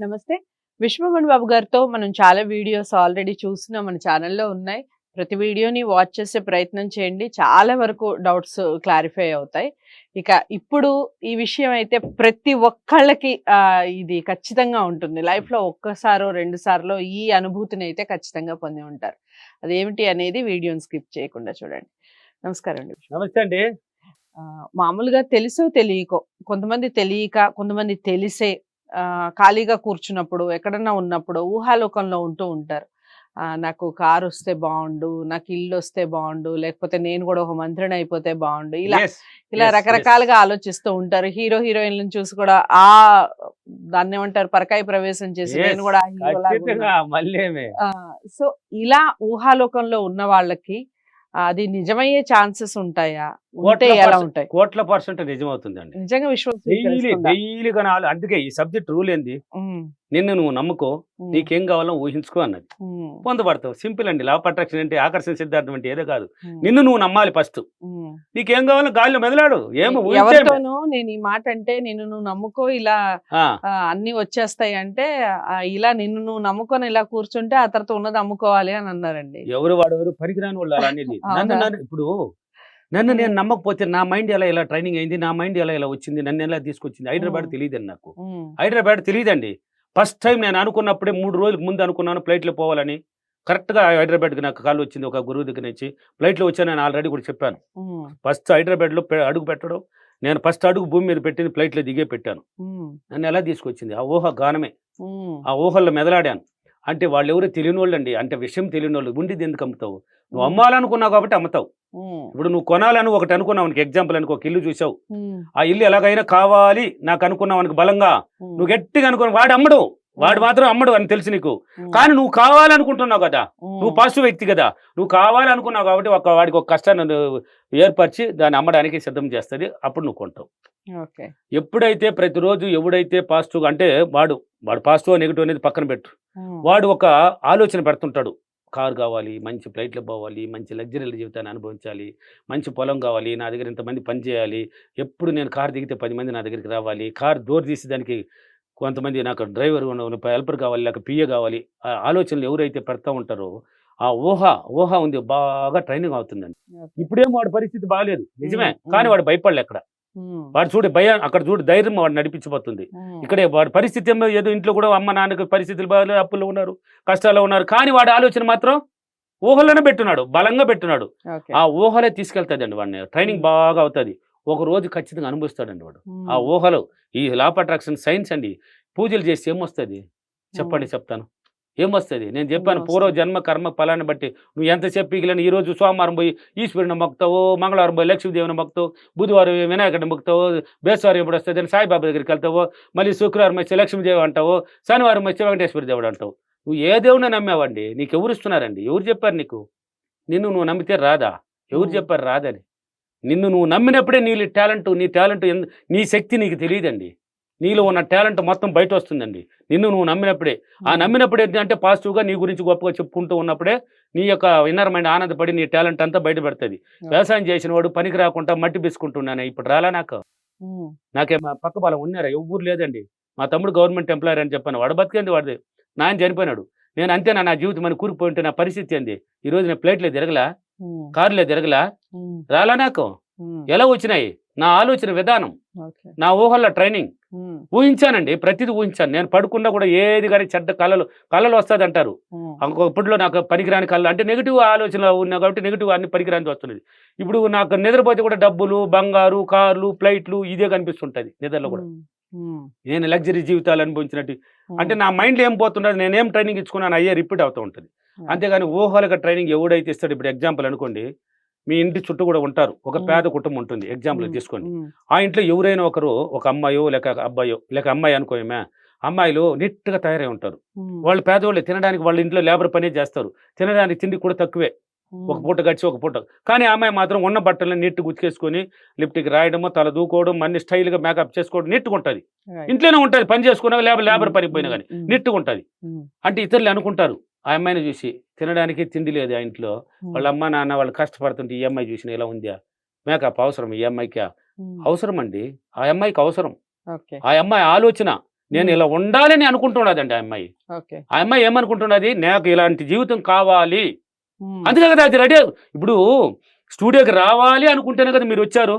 నమస్తే. విశ్వమణి బాబు గారితో మనం చాలా వీడియోస్ ఆల్రెడీ చూస్తున్నాం మన ఛానల్లో ఉన్నాయి. ప్రతి వీడియోని వాచ్ చేసే ప్రయత్నం చేయండి. చాలా వరకు డౌట్స్ క్లారిఫై అవుతాయి. ఇక ఇప్పుడు ఈ విషయం అయితే ప్రతి ఒక్కళ్ళకి ఇది ఖచ్చితంగా ఉంటుంది. లైఫ్లో ఒక్కసారో రెండు సార్లు ఈ అనుభూతిని అయితే ఖచ్చితంగా పొంది ఉంటారు. అదేమిటి అనేది వీడియోని స్కిప్ చేయకుండా చూడండి. నమస్కారం అండి. నమస్తే అండి. మామూలుగా తెలుసో తెలియకో కొంతమంది తెలియక కొంతమంది తెలిసే ఖాళీగా కూర్చున్నప్పుడు ఎక్కడన్నా ఉన్నప్పుడు ఊహాలోకంలో ఉంటూ ఉంటారు. ఆ, నాకు కారు వస్తే బాగుండు నాకు ఇల్లు వస్తే బాగుండు లేకపోతే నేను కూడా ఒక మంత్రిని అయిపోతే బాగుండు. ఇలా ఇలా రకరకాలుగా ఆలోచిస్తూ ఉంటారు. హీరో హీరోయిన్లను చూసి కూడా ఆ దాన్ని ఏమంటారు పరకాయ ప్రవేశం చేసి నేను కూడా సో ఇలా ఊహాలోకంలో ఉన్న వాళ్ళకి అది నిజమయ్యే ఛాన్సెస్ ఉంటాయా? ఉంటే ఎలా ఉంటాయి? కోట్ల పర్సెంట్ నిజమవుతుందండి. నిజంగా డైలీ కనాలి అందుకే ఈ సబ్జెక్ట్ రూల్ ఏంది? నిన్ను నువ్వు నమ్ముకో నీకేం కావాలో ఊహించుకో అన్నది. ఉమ్, పొందపడతావు. సింపుల్ అండి. లావ్ అట్రాక్షన్ అంటే ఆకర్షణ సిద్ధార్థం అంటే ఏదో కాదు. నిన్ను నువ్వు నమ్మాలి ఫస్ట్. నీకేం కావాలో గాలిలో మెదలాడు. ఏమో నేను ఈ మాట అంటే నిన్ను నువ్వు నమ్ముకో ఇలా అన్ని వచ్చేస్తాయి అంటే ఇలా నిన్ను నువ్వు నమ్ముకొని ఇలా కూర్చుంటే ఆ తర్వాత ఉన్నది అమ్ముకోవాలి అని అన్నారండి. ఎవరు వాడు ఎవరు పనికిరాని వాళ్ళు అలా అనేది నన్ను? నన్ను ఇప్పుడు నన్ను నేను నమ్మకపోతే నా మైండ్ ఎలా ఇలా ట్రైనింగ్ అయింది నా మైండ్ ఎలా ఇలా వచ్చింది నన్ను ఎలా తీసుకొచ్చింది? హైదరాబాద్. తెలియదండి నాకు. హైదరాబాద్ తెలియదండి ఫస్ట్ టైం నేను అనుకున్నప్పుడే మూడు రోజులకు ముందు అనుకున్నాను ఫ్లైట్లో పోవాలని. కరెక్ట్గా హైదరాబాద్కి నాకు కాల్ వచ్చింది ఒక గురువు దగ్గర నుంచి. ఫ్లైట్లో వచ్చాను నేను ఆల్రెడీ కూడా చెప్పాను. ఫస్ట్ హైదరాబాద్లో అడుగు పెట్టడం నేను ఫస్ట్ అడుగు భూమి మీద పెట్టింది ఫ్లైట్లో దిగే పెట్టాను. నన్ను ఎలా తీసుకొచ్చింది? ఆ ఊహ గానమే. ఆ ఊహల్లో మెదలాడాను. అంటే వాళ్ళు ఎవరు తెలియని వాళ్ళు అండి అంటే విషయం తెలియని వాళ్ళు ఉండిది ఎందుకు అమ్ముతావు? నువ్వు అమ్మాలనుకున్నావు కాబట్టి అమ్ముతావు. ఇప్పుడు నువ్వు కొనాలని ఒకటి అనుకున్నావు నీకు ఎగ్జాంపుల్ అనుకో ఒక ఇల్లు చూసావు. ఆ ఇల్లు ఎలాగైనా కావాలి నాకు అనుకున్నావు అనుకో బలంగా. నువ్వు గట్టిగా అనుకుని వాడు అమ్మడు. వాడు మాత్రం అమ్మడు అని తెలుసు నీకు. కానీ నువ్వు కావాలనుకుంటున్నావు కదా. నువ్వు పాజిటివ్ వ్యక్తి కదా. నువ్వు కావాలనుకున్నావు కాబట్టి ఒక వాడికి ఒక కష్టాన్ని ఏర్పరిచి దాన్ని అమ్మడానికి సిద్ధం చేస్తుంది. అప్పుడు నువ్వు కొంటావు. ఎప్పుడైతే ప్రతిరోజు ఎవడైతే పాజిటివ్ అంటే వాడు వాడు పాజిటివ్ నెగిటివ్ అనేది పక్కన పెట్టు. వాడు ఒక ఆలోచన పెడుతుంటాడు. కారు కావాలి మంచి ఫ్లైట్లో పోవాలి మంచి లగ్జరీ జీవితాన్ని అనుభవించాలి మంచి పొలం కావాలి నా దగ్గర ఇంతమంది పని చేయాలి ఎప్పుడు నేను కారు దిగితే పది మంది నా దగ్గరికి రావాలి కారు డోర్ తీసి దానికి కొంతమంది నాకు డ్రైవర్ హెల్పర్ కావాలి లేక పిఏ కావాలి ఆ ఆలోచనలు ఎవరైతే పెడతా ఉంటారో ఆ ఊహ ఊహ ఉంది బాగా ట్రైనింగ్ అవుతుందండి. ఇప్పుడేం వాడి పరిస్థితి బాగాలేదు నిజమే కానీ. వాడు భయపడలే అక్కడ. వాడు చూడు భయం అక్కడ చూడు ధైర్యం వాడు నడిపించిపోతుంది ఉమ్, ఇక్కడే వాడి పరిస్థితి ఏమో ఏదో ఇంట్లో కూడా అమ్మ నాన్నకి పరిస్థితులు బాగా అప్పుల్లో ఉన్నారు కష్టాల్లో ఉన్నారు కానీ వాడి ఆలోచన మాత్రం ఊహలోనే పెట్టున్నాడు బలంగా పెట్టున్నాడు. ఆ ఊహలే తీసుకెళ్తాదండి వాడిని. ట్రైనింగ్ బాగా అవుతుంది. ఒక రోజు ఖచ్చితంగా అనుభవిస్తాడండి వాడు. ఆ ఊహలు ఈ లాప్ అట్రాక్షన్ సైన్స్ అండి. పూజలు చేసి ఏమొస్తుంది? చెప్పండి చెప్తాను. ఏమొస్తుంది? నేను చెప్పాను? పూర్వ జన్మ కర్మ ఫలాన్ని బట్టి నువ్వు ఎంత చెప్పిగిలని ఈ రోజు సోమవారం పోయి ఈశ్వరుని మొక్తావు మంగళవారం పోయి లక్ష్మీదేవిని మొక్తావు బుధవారం వినాయకుడిని మొక్తావు బేస్వారం ఎప్పుడు వస్తుంది అని సాయిబాబా దగ్గరికి వెళ్తావు మళ్ళీ శుక్రవారం వచ్చి లక్ష్మీదేవి అంటావు శనివారం వచ్చి వెంకటేశ్వర దేవుడు అంటావు. నువ్వు ఏ దేవుడిని నమ్మావండి? నీకు ఎవరు ఇస్తున్నారండి? ఎవరు చెప్పారు నీకు? నిన్ను నువ్వు నమ్మితే రాదా? ఎవరు. చెప్పారు రాదని? నిన్ను నువ్వు నమ్మినప్పుడే నీ టాలెంట్ నీ టాలెంట్ నీ శక్తి నీకు తెలియదండి. నీలో ఉన్న టాలెంట్ మొత్తం బయట వస్తుందండి నిన్ను నువ్వు నమ్మినప్పుడే. ఆ నమ్మినప్పుడు ఏంటంటే పాజిటివ్గా నీ గురించి గొప్పగా చెప్పుకుంటూ ఉన్నప్పుడే నీ యొక్క ఇన్నర్ మైండ్ ఆనందపడి నీ టాలెంట్ అంతా బయటపడుతుంది. ఓకే. వ్యవసాయం చేసిన వాడు పనికి రాకుండా మట్టి బిసుకుంటున్నాను ఇప్పుడు రాలా నాకు? నాకే మా పక్క బాలం ఉన్నారా? ఎవ్వరు లేదండి. మా తమ్ముడు గవర్నమెంట్ ఎంప్లాయర్ అని చెప్పాను. వాడు బతికేంది వాడిది? నాయన చనిపోయినాడు. నేను అంతేనా నా జీవితం అని కూరుకుపోయి ఉంటే నా పరిస్థితి ఏంది? ఈ రోజు నేను ప్లేట్లో తిరగలా? కారులో తిరగలా? రాలా నాకు? ఎలా వచ్చినాయి? నా ఆలోచన విధానం. నా ఊహల్లో ట్రైనింగ్. ఊహించానండి ప్రతిదీ ఊహించాను. నేను పడుకున్నా కూడా ఏది కానీ చెడ్డ కళలు కళలు వస్తుంది అంటారు. అప్పట్లో నాకు పనికిరాని కళ్ళు అంటే నెగిటివ్ ఆలోచన ఉన్నా కాబట్టి నెగిటివ్ అన్ని పనికిరాని వస్తున్నది ఇప్పుడు నాకు నిద్రపోతే కూడా డబ్బులు బంగారు కార్లు ఫ్లైట్లు ఇదే కనిపిస్తుంటది నిద్రలో కూడా. నేను లగ్జరీ జీవితాలు అనుభవించినట్టు. అంటే నా మైండ్లో ఏం పోతున్నది నేనేం ట్రైనింగ్ ఇచ్చుకున్నాను అయ్యే రిపీట్ అవుతూ ఉంటుంది. అంతేగాని ఊహలకు ట్రైనింగ్ ఎవడైతే ఇస్తాడు ఇప్పుడు ఎగ్జాంపుల్ అనుకోండి మీ ఇంటి చుట్టూ కూడా ఉంటారు. ఒక. పేద కుటుంబం ఉంటుంది ఎగ్జాంపుల్ తీసుకోండి. ఆ ఇంట్లో ఎవరైనా ఒకరు ఒక అమ్మాయో లేక అబ్బాయో లేక అమ్మాయి అనుకోయమే అమ్మాయిలు నీట్గా తయారై ఉంటారు. వాళ్ళు పేదవాళ్ళు తినడానికి వాళ్ళ ఇంట్లో లేబర్ పనే చేస్తారు. తినడానికి తిండి కూడా తక్కువే. ఒక పూట గడిచి ఒక పూట. కానీ ఆ అమ్మాయి మాత్రం ఉన్న బట్టలను నీట్ గుచ్చుకేసుకొని లిప్టిక్ రాయడము తల దూకోవడం అన్ని స్టైల్గా మేకప్ చేసుకోవడం నీట్గా. ఇంట్లోనే ఉంటుంది. పని చేసుకున్నా లేబర్ లేబర్ పని పోయినా కానీ ఉమ్, నీట్గా ఉంటుంది. అంటే ఇతరులు అనుకుంటారు ఆ అమ్మాయిని చూసి తినడానికి తిండి లేదు ఆ ఇంట్లో. వాళ్ళ అమ్మ నాన్న వాళ్ళు కష్టపడుతుంటే ఈ అమ్మాయి చూసిన ఇలా ఉందా? మేకప్ అవసరం ఈ అమ్మాయికి? అవసరం అండి. ఆ అమ్మాయికి అవసరం. ఆ అమ్మాయి ఆలోచన. నేను ఇలా ఉండాలని అనుకుంటున్నదండి ఆ అమ్మాయి. ఆ అమ్మాయి ఏమనుకుంటున్నది? నాకు ఇలాంటి జీవితం కావాలి. అందుకే కదా అది రెడీ ఇప్పుడు స్టూడియోకి రావాలి అనుకుంటేనే కదా మీరు వచ్చారు.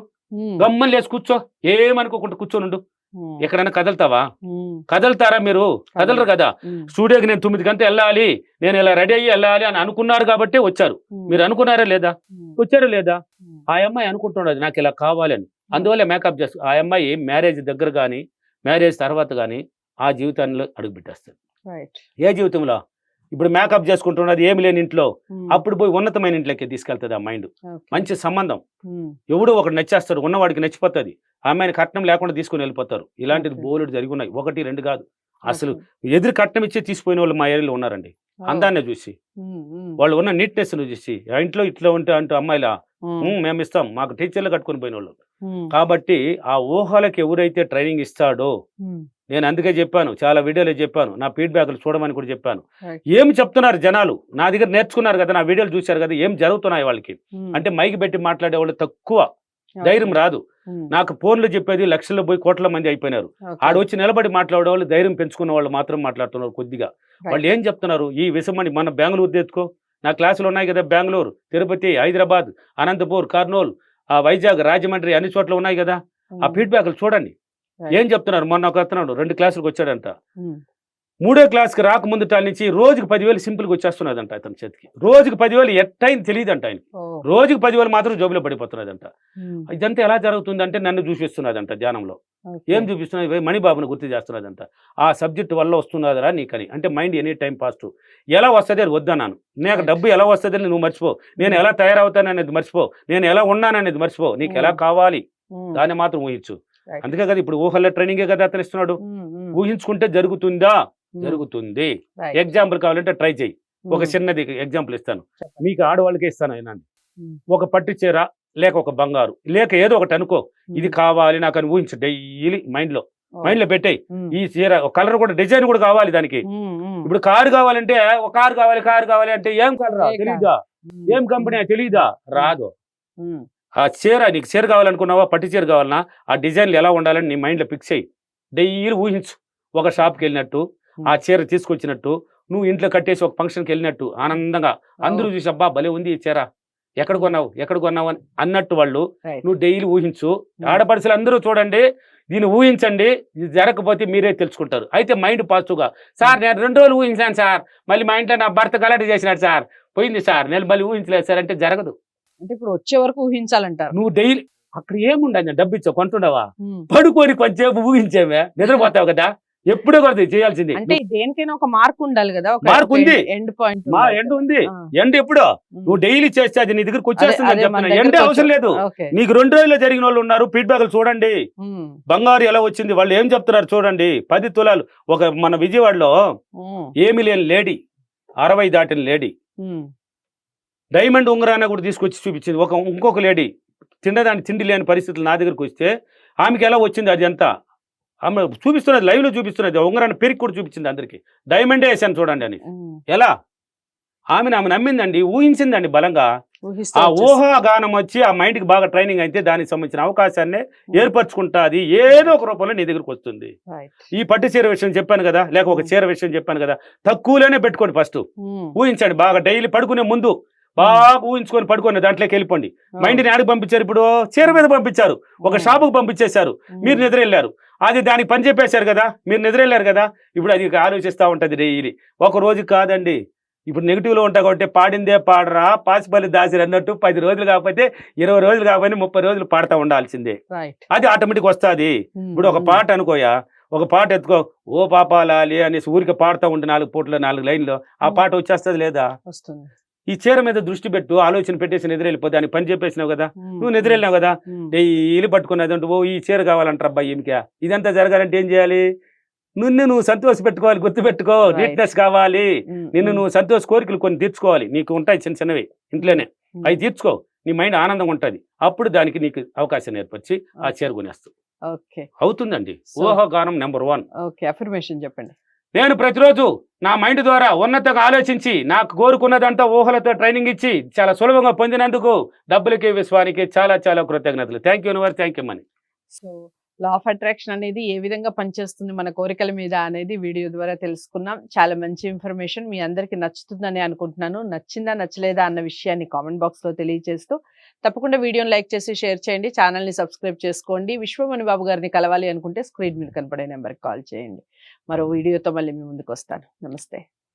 గమ్మని లేచి కూర్చో. ఏమనుకోకుండా కూర్చొని ఉండు. ఉమ్, ఎక్కడైనా కదలుతావా? కదలుతారా మీరు? కదలరు కదా. స్టూడియోకి నేను తొమ్మిది గంట వెళ్ళాలి. నేను ఇలా రెడీ అయ్యి వెళ్ళాలి అని అనుకున్నారు కాబట్టి వచ్చారు. మీరు అనుకున్నారా లేదా? వచ్చారా లేదా? ఆ అమ్మాయి అనుకుంటున్నది నాకు ఇలా కావాలని అందువల్ల మేకప్ చేస్తూ ఆ అమ్మాయి మ్యారేజ్ దగ్గర కానీ మ్యారేజ్ తర్వాత కానీ ఆ జీవితంలో అడుగు పెట్టేస్తుంది రైట్. ఏ జీవితంలో? ఇప్పుడు మేకప్ చేసుకుంటున్నది ఏమి లేని ఇంట్లో అప్పుడు పోయి ఉన్నతమైన ఇంట్లోకి తీసుకెళ్తుంది ఆ మైండ్. మంచి సంబంధం. ఎవడో ఒకటి నచ్చేస్తాడు ఉన్నవాడికి నచ్చిపోతుంది. ఆ అమ్మాయిని కట్నం లేకుండా తీసుకుని వెళ్ళిపోతారు. ఇలాంటిది. బోలెడు జరిగి ఉన్నాయి ఒకటి రెండు కాదు. అసలు ఎదురు కట్నం ఇచ్చి తీసుకుపోయిన వాళ్ళు మా ఏరియాలో ఉన్నారండి. అందాన్ని చూసి. వాళ్ళు ఉన్న నీట్నెస్ చూసి. ఆ ఇంట్లో ఇట్లా ఉంటే అంటూ అమ్మాయిలా ఉమ్, "ఉమ్, మేము ఇస్తాం. మాకు టీచర్లు కట్టుకుని పోయిన వాళ్ళు కాబట్టి ఆ ఊహలకి ఎవరైతే ట్రైనింగ్ ఇస్తాడో నేను అందుకే చెప్పాను చాలా వీడియోలో చెప్పాను నా ఫీడ్బ్యాక్లు చూడమని కూడా చెప్పాను. ఏం చెప్తున్నారు జనాలు? నా దగ్గర నేర్చుకున్నారు కదా నా వీడియోలు చూశారు కదా ఏం జరుగుతున్నాయి వాళ్ళకి? ఉమ్, అంటే మైక్ పెట్టి మాట్లాడే వాళ్ళు తక్కువ ధైర్యం రాదు. ఉమ్, నాకు ఫోన్లు చెప్పేది లక్షల్లో పోయి కోట్ల మంది అయిపోయినారు. ఓకే, ఆడ వచ్చి నిలబడి మాట్లాడే వాళ్ళు ధైర్యం పెంచుకున్న వాళ్ళు మాత్రం మాట్లాడుతున్నారు కొద్దిగా. వాళ్ళు ఏం చెప్తున్నారు? ఈ విషమని మన బెంగళూరు తెచ్చుకో నా క్లాసులు ఉన్నాయి కదా బెంగళూరు తిరుపతి హైదరాబాద్ అనంతపూర్ కర్నూలు ఆ వైజాగ్ రాజమండ్రి అన్ని చోట్ల ఉన్నాయి కదా. ఆ ఫీడ్బ్యాక్లు చూడండి. Right. ఏం చెప్తున్నారు? మొన్న ఒక అతను రెండు క్లాసులకు వచ్చాడంట. ఉమ్, మూడో క్లాస్కి రాకముందు నుంచి రోజుకి పదివేలు సింపుల్గా వచ్చేస్తున్నదంట అతని చేతికి. రోజుకి పదివేలు ఎట్టయింది తెలియదంట ఆయన ఓ, రోజుకి పదివేలు మాత్రం జోబులో పడిపోతున్నదంట ఉమ్, ఇదంతా ఎలా జరుగుతుందంటే నన్ను చూపిస్తున్నదంట ధ్యానంలో. ఏం చూపిస్తున్నది మణిబాబుని గుర్తు చేస్తున్నదంట ఆ సబ్జెక్ట్ వల్ల వస్తున్నదరా నీకని. అంటే మైండ్ ఎనీ టైం పాజిటివ్ ఎలా వస్తుంది అది వద్దన్నాను. నాకు. డబ్బు ఎలా వస్తుంది నువ్వు మర్చిపో. నేను ఎలా తయారవుతాననేది మర్చిపో. నేను ఎలా ఉన్నాననేది మర్చిపో. నీకు ఎలా Hmm. కావాలి? దాన్ని మాత్రం ఊహించు. అందుకే కదా ఇప్పుడు ఊహల్లో ట్రైనింగే కదా అతను ఇస్తున్నాడు. ఉమ్, ఉమ్, ఊహించుకుంటే జరుగుతుందా? ఉమ్, జరుగుతుంది. ఎగ్జాంపుల్ కావాలంటే ట్రై చేయి. ఒక చిన్నది ఎగ్జాంపుల్ ఇస్తాను. మీకు ఆడవాళ్ళకే ఇస్తాను అయినండి ఉమ్. ఒక పట్టు చీర లేక ఒక బంగారు లేక ఏదో ఒకటి అనుకో. ఇది కావాలి నాకు అని ఊహించు. డైలీ మైండ్లో. మైండ్లో పెట్టేయి. ఈ చీర కలర్ కూడా డిజైన్ కూడా కావాలి దానికి. ఇప్పుడు కారు కావాలంటే ఒక కారు కావాలి కారు కావాలి అంటే ఏం కలరా తెలీదా? ఏం కంపెనీ తెలీదా? రాదు. ఆ చీర నీకు చీర కావాలనుకున్నావా? పట్టు చీర కావాలన్నా? ఆ డిజైన్లు ఎలా ఉండాలని నీ మైండ్లో ఫిక్స్ అయ్యి డైలీ ఊహించు. ఒక షాప్కి వెళ్ళినట్టు ఆ చీర తీసుకొచ్చినట్టు నువ్వు ఇంట్లో కట్టేసి ఒక ఫంక్షన్కి వెళ్ళినట్టు ఆనందంగా అందరూ చూసి అబ్బా! భలే ఉంది ఈ చీర. ఎక్కడ కొన్నావు? ఎక్కడ కొన్నావు? అని అన్నట్టు వాళ్ళు. నువ్వు డైలీ ఊహించు. ఆడపడుచులు అందరూ చూడండి దీన్ని ఊహించండి ఇది జరగకపోతే మీరే తెలుసుకుంటారు. అయితే మైండ్ పాజిటివ్గా సార్ నేను రెండు రోజులు ఊహించాను సార్. మళ్ళీ మా ఇంట్లో నా భర్త గలాటి చేసినాడు సార్. పోయింది సార్. నేను మళ్ళీ ఊహించలేదు సార్. అంటే జరగదు. అంటే ఇప్పుడు వచ్చే వరకు ఊహించాలంటారు. నువ్వు డైలీ అక్కడ ఏముండదు డబ్బు ఇచ్చావు కొంటుండవా? పడుకొని కొంచెంసేపు ఊహించేవే నిద్రపోతావు కదా? ఎప్పుడో కూడా చేయాల్సింది. అంటే దేనికైనా ఒక మార్క్ ఉండాలి కదా ఒక మార్క్ ఉంది. ఎండ్ పాయింట్ మా ఎండ ఉంది. ఎండ ఎప్పుడో? నువ్వు డైలీ చేస్తే అది నీ దగ్గరకు మన చెప్తున్నా ఎండ అవసరం లేదు. నీకు రెండు రోజుల్లో జరిగిన వాళ్ళు ఉన్నారు ఫీడ్బ్యాక్లు చూడండి. బంగారు ఎలా వచ్చింది? వాళ్ళు ఏం చెప్తున్నారు చూడండి. పది తులాలు. ఒక మన విజయవాడలో ఏమి లేని లేడీ అరవై దాటిన లేడీ. డైమండ్ ఉంగరాన్ని కూడా తీసుకొచ్చి చూపించింది. ఒక ఇంకొక లేడీ తినదాని తిండి లేని పరిస్థితులు నా దగ్గరకు వస్తే ఆమెకి ఎలా వచ్చింది అది అంతా? ఆమె చూపిస్తున్నది live లో చూపిస్తున్నది ఉంగరాన్ని పెరిగి కూడా చూపించింది అందరికి. డైమండే వేసాను చూడండి అని. ఎలా? ఆమెను ఆమె నమ్మిందండి ఊహించిందండి బలంగా. ఆ. ఊహాగానం వచ్చి ఆ మైండ్కి బాగా ట్రైనింగ్ అయితే దానికి సంబంధించిన అవకాశాన్ని ఏర్పరచుకుంటాది. ఏదో ఒక రూపంలో నీ దగ్గరకు వస్తుంది. ఈ పట్టు చీర విషయం చెప్పాను కదా లేక ఒక చీర విషయం చెప్పాను కదా తక్కువలోనే పెట్టుకోండి ఫస్ట్. ఊహించండి బాగా డైలీ పడుకునే ముందు బాగా ఊహించుకొని పడుకొని దాంట్లోకి వెళ్ళిపోండి. మైండ్ని ఆడికి పంపించారు ఇప్పుడు? చీర మీద పంపించారు. ఒక షాపుకు పంపించేశారు. మీరు నిద్ర వెళ్ళారు అది దానికి పని చెప్పేశారు కదా? మీరు నిద్ర వెళ్ళారు కదా? ఇప్పుడు అది ఆలోచిస్తూ ఉంటుంది డైలీ. ఒక రోజు కాదండి. ఇప్పుడు నెగిటివ్లో ఉంటా కాబట్టి పాడిందే పాడరా పాసిపల్లి దాసిరు అన్నట్టు పది రోజులు కాకపోతే ఇరవై రోజులు కాకపోతే ముప్పై రోజులు పాడుతూ ఉండాల్సిందే. అది ఆటోమేటిక్ వస్తుంది. ఇప్పుడు ఒక పాట అనుకోయా? ఒక పాట ఎత్తుకో ఓ పాపాలాలి అనేసి ఊరికి పాడుతూ ఉంటే నాలుగు పూటలు నాలుగు లైన్లో ఆ పాట వచ్చేస్తుంది లేదా? వస్తుంది. ఈ చీర మీద దృష్టి పెట్టు ఆలోచన పెట్టేసి నిద్ర వెళ్ళిపోతే దానికి పని చెప్పేసినావు కదా. నువ్వు నిద్ర వెళ్ళినావు కదా ఉమ్, డైలీ పట్టుకున్నది అంటే ఓ ఈ చీర కావాలంటారు అబ్బాయి ఏమికా ఇదంతా జరగాలంటే ఏం చేయాలి? నిన్ను నువ్వు సంతోష పెట్టుకోవాలి గుర్తు పెట్టుకో. నీట్నెస్ కావాలి. నిన్ను నువ్వు సంతోష కోరికలు కొన్ని తీర్చుకోవాలి. నీకు ఉంటాయి చిన్న చిన్నవి ఇంట్లోనే. అవి తీర్చుకో. నీ మైండ్ ఆనందంగా ఉంటుంది. అప్పుడు దానికి నీకు అవకాశం ఏర్పరిచి ఆ చీర కొనేస్తావు. అవుతుందండి. ఊహాగానం నెంబర్ వన్. ఓకే. అఫర్మేషన్ చెప్పండి. నేను ప్రతిరోజు నా మైండ్ ద్వారా ఉన్నతగా ఆలోచించి నాకు కోరుకున్నదంతా ఊహలతో ట్రైనింగ్ ఇచ్చి చాలా సులభంగా పొందినందుకు డబ్బులకి విశ్వానికి చాలా చాలా కృతజ్ఞతలు. Thank you universe thank you money so law of attraction అనేది ఏ విధంగా పనిచేస్తుంది మన కోరికల మీద అనేది వీడియో ద్వారా తెలుసుకున్నాం. చాలా మంచి ఇన్ఫర్మేషన్ మీ అందరికీ నచ్చుతుందని అనుకుంటున్నాను. నచ్చిందా నచ్చలేదా అన్న విషయాన్ని కామెంట్ బాక్స్లో తెలియజేస్తూ తప్పకుండా వీడియోని లైక్ చేసి షేర్ చేయండి. ఛానల్ని సబ్స్క్రైబ్ చేసుకోండి. విశ్వమణి బాబు గారిని కలవాలి అనుకుంటే స్క్రీన్ మీద కనపడే నెంబర్కి కాల్ చేయండి. మరో వీడియోతో మళ్ళీ మీ ముందుకు వస్తాను నమస్తే.